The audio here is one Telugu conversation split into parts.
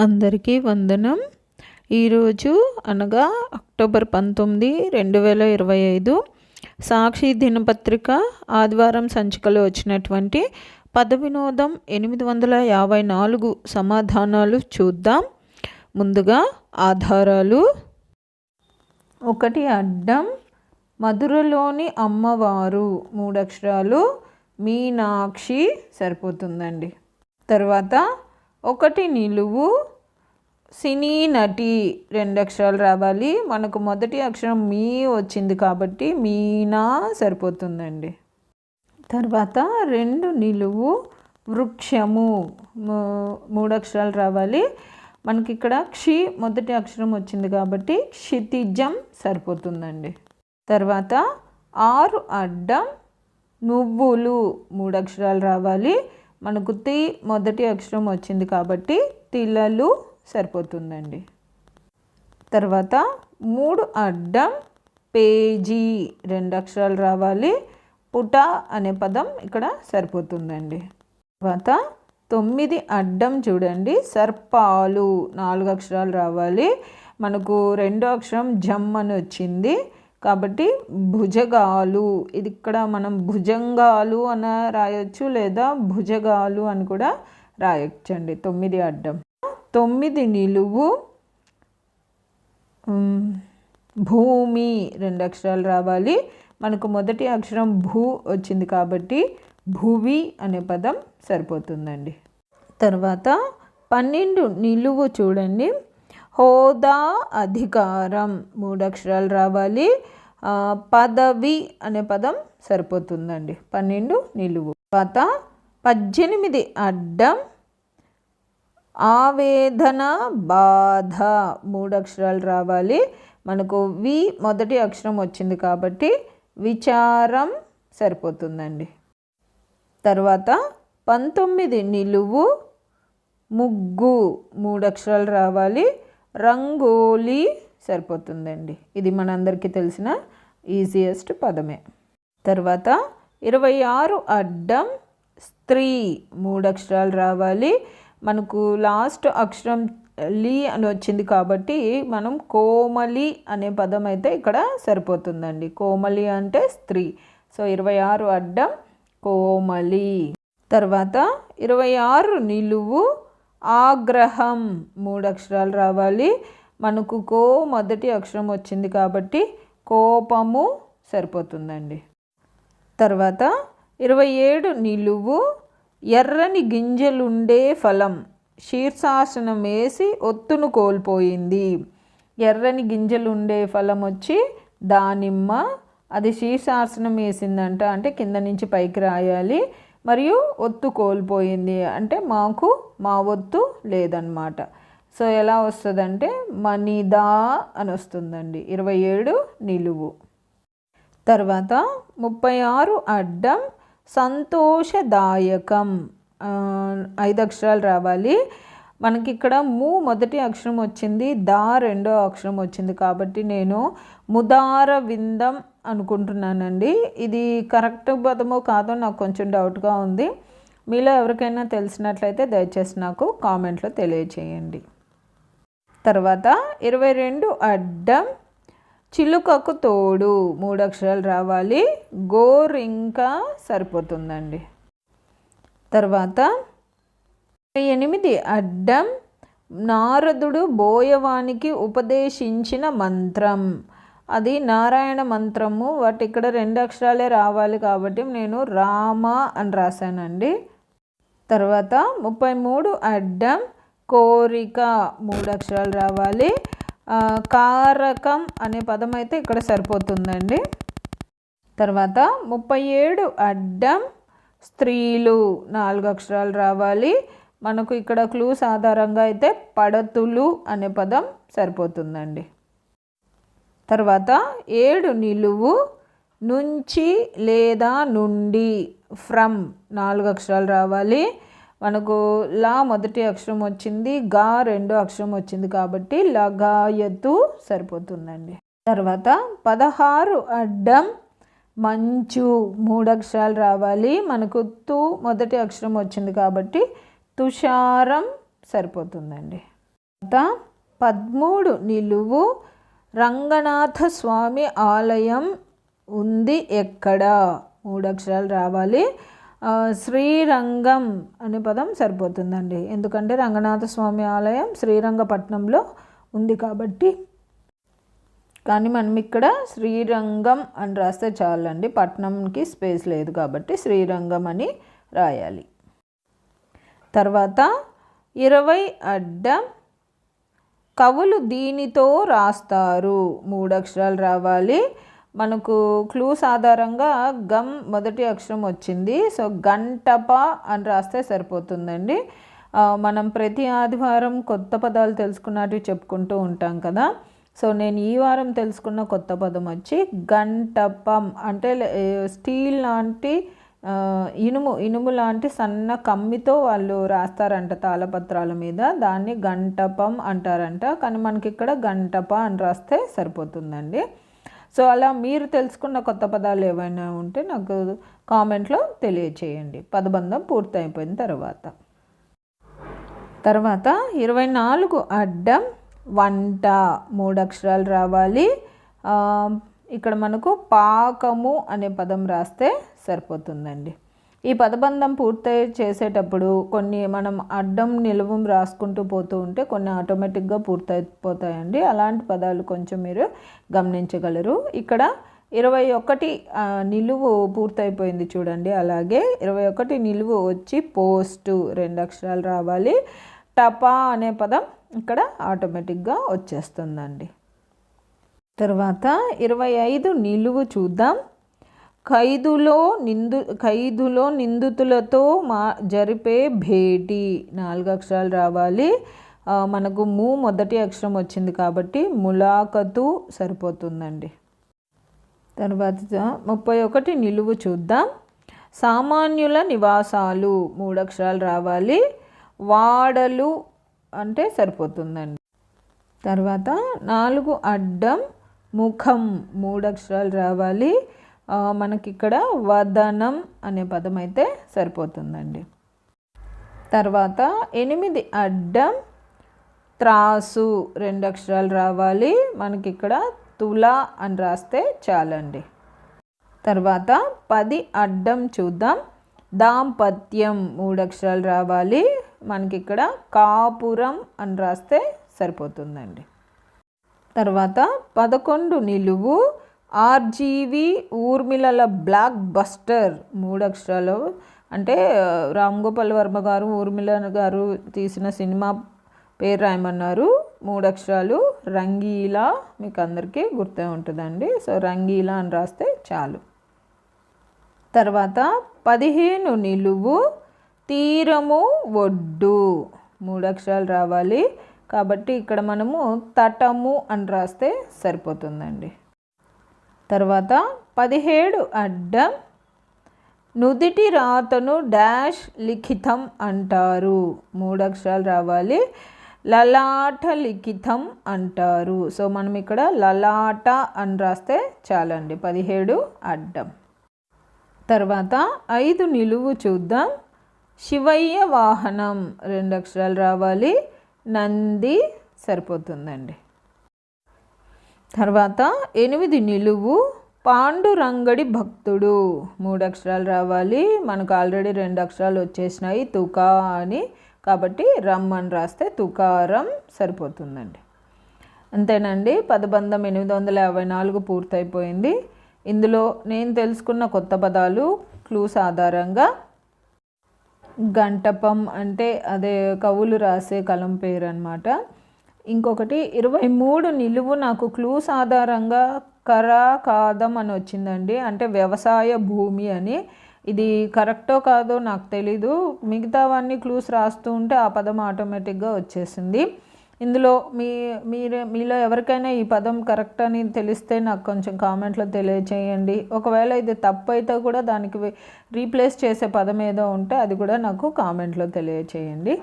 అందరికీ వందనం. ఈరోజు అనగా అక్టోబర్ పంతొమ్మిది రెండు వేల ఇరవై ఐదు సాక్షి దినపత్రిక ఆదివారం సంచికలో వచ్చినటువంటి పద వినోదం ఎనిమిది వందల యాభై నాలుగు సమాధానాలు చూద్దాం. ముందుగా ఆధారాలు. ఒకటి అడ్డం. మధురలోని అమ్మవారు. మూడు అక్షరాలు. మీనాక్షి సరిపోతుందండి. తర్వాత ఒకటి నిలువు సినీ నటి రెండు అక్షరాలు రావాలి. మనకు మొదటి అక్షరం మీ వచ్చింది కాబట్టి మీనా సరిపోతుందండి. తర్వాత రెండు నిలువు వృక్షము మూ- మూడు అక్షరాలు రావాలి. మనకి ఇక్కడ క్షి మొదటి అక్షరం వచ్చింది కాబట్టి క్షితిజం సరిపోతుందండి. తర్వాత ఆరు అడ్డం నువ్వులు మూడు అక్షరాలు రావాలి. మనకు తి మొదటి అక్షరం వచ్చింది కాబట్టి తిలలు సరిపోతుందండి. తర్వాత మూడు అడ్డం పేజీ రెండు అక్షరాలు రావాలి. పుట అనే పదం ఇక్కడ సరిపోతుందండి. తర్వాత తొమ్మిది అడ్డం చూడండి. సర్పాలు నాలుగు అక్షరాలు రావాలి. మనకు రెండో అక్షరం జమ్ అని వచ్చింది. కాబట్టి భుజగాలు ఇది ఇక్కడ మనం భుజంగాలు అని రాయొచ్చు లేదా భుజగాలు అని కూడా రాయొచ్చండి. తొమ్మిది అడ్డం. తొమ్మిది నిలువు భూమి రెండు అక్షరాలు రావాలి. మనకు మొదటి అక్షరం భూ వచ్చింది కాబట్టి భువి అనే పదం సరిపోతుందండి. తర్వాత పన్నెండు నిలువు చూడండి. హోదా అధికారం. మూడు అక్షరాలు రావాలి పదవి అనే పదం సరిపోతుందండి. పన్నెండు నిలువు. తర్వాత పద్దెనిమిది అడ్డం. ఆవేదన బాధ. మూడు అక్షరాలు రావాలి. మనకు వి మొదటి అక్షరం వచ్చింది కాబట్టి విచారం సరిపోతుందండి. తర్వాత పంతొమ్మిది నిలువు. ముగ్గు. మూడు అక్షరాలు రావాలి. రంగోలీ సరిపోతుందండి. ఇది మనందరికీ తెలిసిన ఈజియెస్ట్ పదమే. తర్వాత ఇరవై ఆరు అడ్డం స్త్రీ మూడు అక్షరాలు రావాలి. మనకు లాస్ట్ అక్షరం లీ అని వచ్చింది కాబట్టి మనం కోమలి అనే పదం అయితే ఇక్కడ సరిపోతుందండి. కోమలి అంటే స్త్రీ. సో ఇరవై ఆరు అడ్డం కోమలి. తర్వాత ఇరవై ఆరు నిలువు ఆగ్రహం. మూడు అక్షరాలు రావాలి. మనకు కో మొదటి అక్షరం వచ్చింది కాబట్టి కోపము సరిపోతుందండి. తర్వాత ఇరవై ఏడు నిలువు. ఎర్రని గింజలుండే ఫలం. శీర్షాసనం వేసి ఒత్తును కోల్పోయింది. ఎర్రని గింజలుండే ఫలం వచ్చి దానిమ్మ. అది శీర్షాసనం వేసిందంట అంటే కింద నుంచి పైకి రాయాలి. మరియు ఒత్తు కోల్పోయింది అంటే మాకు మా ఒత్తు లేదన్నమాట. సో ఎలా వస్తుందంటే మనిదా అని వస్తుందండి. ఇరవై ఏడు నిలువు. తర్వాత ముప్పై ఆరు అడ్డం సంతోషదాయకం. ఐదు అక్షరాలు రావాలి. మనకి ఇక్కడ ము మొదటి అక్షరం వచ్చింది దా రెండో అక్షరం వచ్చింది కాబట్టి నేను ముదార విందం అనుకుంటున్నానండి. ఇది కరెక్ట్ పదమో కాదో నాకు కొంచెం డౌట్గా ఉంది. మీలో ఎవరికైనా తెలిసినట్లయితే దయచేసి నాకు కామెంట్లో తెలియచేయండి. తర్వాత ఇరవై రెండు అడ్డం చిలుకకు తోడు మూడు అక్షరాలు రావాలి. గోర్ ఇంకా సరిపోతుందండి. తర్వాత ఎనిమిది అడ్డం నారదుడు బోయవానికి ఉపదేశించిన మంత్రం. అది నారాయణ మంత్రము. వాటి ఇక్కడ రెండు అక్షరాలే రావాలి కాబట్టి నేను రామ అని రాశానండి. తర్వాత ముప్పై మూడు అడ్డం కోరిక మూడు అక్షరాలు రావాలి. కారకం అనే పదం అయితే ఇక్కడ సరిపోతుందండి. తర్వాత ముప్పై ఏడు అడ్డం స్త్రీలు నాలుగు అక్షరాలు రావాలి. మనకు ఇక్కడ క్లూస్ ఆధారంగా అయితే పడతులు అనే పదం సరిపోతుందండి. తర్వాత ఏడు నిలువు నుంచి లేదా నుండి ఫ్రమ్ నాలుగు అక్షరాలు రావాలి. మనకు లా మొదటి అక్షరం వచ్చింది గా రెండో అక్షరం వచ్చింది కాబట్టి లగాయతు సరిపోతుందండి. తర్వాత పదహారు అడ్డం మంచు మూడు అక్షరాలు రావాలి. మనకు తు మొదటి అక్షరం వచ్చింది కాబట్టి తుషారం సరిపోతుందండి. తర్వాత పదమూడు నిలువు రంగనాథ స్వామి ఆలయం ఉంది ఎక్కడ? మూడు అక్షరాలు రావాలి శ్రీరంగం అనే పదం సరిపోతుందండి. ఎందుకంటే రంగనాథ స్వామి ఆలయం శ్రీరంగపట్నంలో ఉంది కాబట్టి. కానీ మనం ఇక్కడ శ్రీరంగం అని రాస్తే చాలండి. పట్నంకి స్పేస్ లేదు కాబట్టి శ్రీరంగం అని రాయాలి. తర్వాత ఇరవై అడ్డం కవులు దీనితో రాస్తారు. మూడు అక్షరాలు రావాలి. మనకు క్లూస్ ఆధారంగా గమ్ మొదటి అక్షరం వచ్చింది. సో గంటప అని రాస్తే సరిపోతుందండి. మనం ప్రతి ఆదివారం కొత్త పదాలు తెలుసుకున్నట్టు చెప్పుకుంటూ ఉంటాం కదా. సో నేను ఈ వారం తెలుసుకున్న కొత్త పదం వచ్చి గంటపం. అంటే స్టీల్ లాంటి ఇనుము ఇనుము లాంటి సన్న కమ్మితో వాళ్ళు రాస్తారంట తాళపత్రాల మీద. దాన్ని గంటపం అంటారంట. కానీ మనకి ఇక్కడ గంటప అని రాస్తే సరిపోతుందండి. సో అలా మీరు తెలుసుకున్న కొత్త పదాలు ఏవైనా ఉంటే నాకు కామెంట్లో తెలియచేయండి. పదబంధం పూర్తయిపోయిన తర్వాత. తర్వాత ఇరవై నాలుగు అడ్డం వంట మూడు అక్షరాలు రావాలి. ఇక్కడ మనకు పాకము అనే పదం రాస్తే సరిపోతుందండి. ఈ పదబంధం పూర్తయి చేసేటప్పుడు కొన్ని మనం అడ్డం నిలువం రాసుకుంటూ పోతూ ఉంటే కొన్ని ఆటోమేటిక్గా పూర్తయిపోతాయండి. అలాంటి పదాలు కొంచెం మీరు గమనించగలరు. ఇక్కడ ఇరవై ఒకటి నిలువు పూర్తయిపోయింది చూడండి. అలాగే ఇరవై ఒకటి నిలువు వచ్చి పోస్టు రెండు అక్షరాలు రావాలి. టపా అనే పదం ఇక్కడ ఆటోమేటిక్గా వచ్చేస్తుందండి. తర్వాత ఇరవై ఐదు నిలువు చూద్దాం. ఖైదులో నిందు ఖైదులో నిందితులతో మా జరిపే భేటీ. నాలుగు అక్షరాలు రావాలి. మనకు ము మొదటి అక్షరం వచ్చింది కాబట్టి ములాఖతు సరిపోతుందండి. తర్వాత ముప్పై ఒకటి నిలువు చూద్దాం. సామాన్యుల నివాసాలు మూడు అక్షరాలు రావాలి. వాడలు అంటే సరిపోతుందండి. తర్వాత నాలుగు అడ్డం ముఖం మూడు అక్షరాలు రావాలి. మనకి ఇక్కడ వదనం అనే పదం అయితే సరిపోతుందండి. తర్వాత ఎనిమిది అడ్డం త్రాసు రెండు అక్షరాలు రావాలి. మనకి ఇక్కడ తుల అని రాస్తే చాలండి. తర్వాత పది అడ్డం చూద్దాం. దాంపత్యం మూడు అక్షరాలు రావాలి. మనకి ఇక్కడ కాపురం అని రాస్తే సరిపోతుందండి. తర్వాత పదకొండు నిలువు ఆర్జీవి ఊర్మిళల బ్లాక్ బస్టర్ మూడు అక్షరాలు అంటే రామ్ గోపాల్ వర్మ గారు ఊర్మిళ గారు తీసిన సినిమా పేరు రాయమన్నారు. మూడు అక్షరాలు రంగీలా మీకు అందరికీ గుర్తే ఉంటుందండి. సో రంగీలా అని రాస్తే చాలు. తర్వాత పదిహేను నిలువు తీరము ఒడ్డు మూడు అక్షరాలు రావాలి. కాబట్టి ఇక్కడ మనము తటము అని రాస్తే సరిపోతుందండి. తర్వాత పదిహేడు అడ్డం నుదిటి రాతను డాష్ లిఖితం అంటారు. మూడు అక్షరాలు రావాలి. లలాట లిఖితం అంటారు. సో మనం ఇక్కడ లలాట అని రాస్తే చాలండి. పదిహేడు అడ్డం. తర్వాత ఐదు నిలువు చూద్దాం. శివయ్య వాహనం. రెండు అక్షరాలు రావాలి. నంది సరిపోతుందండి. తర్వాత ఎనిమిది నిలువు పాండురంగడి భక్తుడు. మూడు అక్షరాలు రావాలి. మనకు ఆల్రెడీ రెండు అక్షరాలు వచ్చేసినాయి. తుకా అని. కాబట్టి రమ్ అని రాస్తే తుకారం సరిపోతుందండి. అంతేనండి. పదబంధం ఎనిమిది వందల యాభై నాలుగు పూర్తయిపోయింది. ఇందులో నేను తెలుసుకున్న కొత్త పదాలు క్లూస్ ఆధారంగా గంటపం అంటే అదే కవులు రాసే కలం పేరు అనమాట ఇంకొకటి ఇరవై మూడు నిలువు నాకు క్లూస్ ఆధారంగా కరా కాదం అని వచ్చిందండి. అంటే వ్యవసాయ భూమి అని. ఇది కరెక్టో కాదో నాకు తెలీదు. మిగతావన్నీ క్లూస్ రాస్తూ ఉంటే ఆ పదం ఆటోమేటిక్గా వచ్చేసింది. ఇందులో మీ మీరు మీలో ఎవరికైనా ఈ పదం కరెక్ట్ అని తెలిస్తే నాకు కొంచెం కామెంట్లో తెలియచేయండి. ఒకవేళ ఇది తప్పు అయితే కూడా దానికి రీప్లేస్ చేసే పదం ఏదో ఉంటే అది కూడా నాకు కామెంట్లో తెలియచేయండి.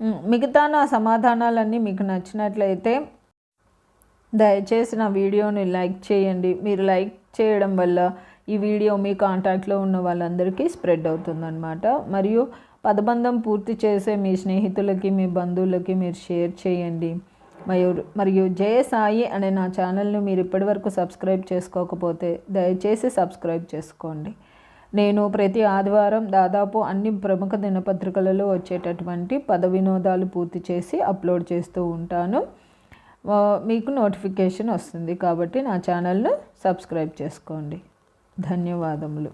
మిగతా నా సమాధానాలన్నీ మీకు నచ్చినట్లయితే దయచేసి నా వీడియోని లైక్ చేయండి. మీరు లైక్ చేయడం వల్ల ఈ వీడియో మీ కాంటాక్ట్లో ఉన్న వాళ్ళందరికీ స్ప్రెడ్ అవుతుందన్నమాట. మరియు పదబంధం పూర్తి చేసే మీ స్నేహితులకి మీ బంధువులకి మీరు షేర్ చేయండి. మరియు మరియు జయ సాయి అనే నా ఛానల్ని మీరు ఇప్పటివరకు సబ్స్క్రైబ్ చేసుకోకపోతే దయచేసి సబ్స్క్రైబ్ చేసుకోండి. నేను ప్రతి ఆదివారం దాదాపు అన్ని ప్రముఖ దినపత్రికలలో వచ్చేటటువంటి పద వినోదాలు పూర్తి చేసి అప్లోడ్ చేస్తూ ఉంటాను. మీకు నోటిఫికేషన్ వస్తుంది కాబట్టి నా ఛానల్ను సబ్స్క్రైబ్ చేసుకోండి. ధన్యవాదములు.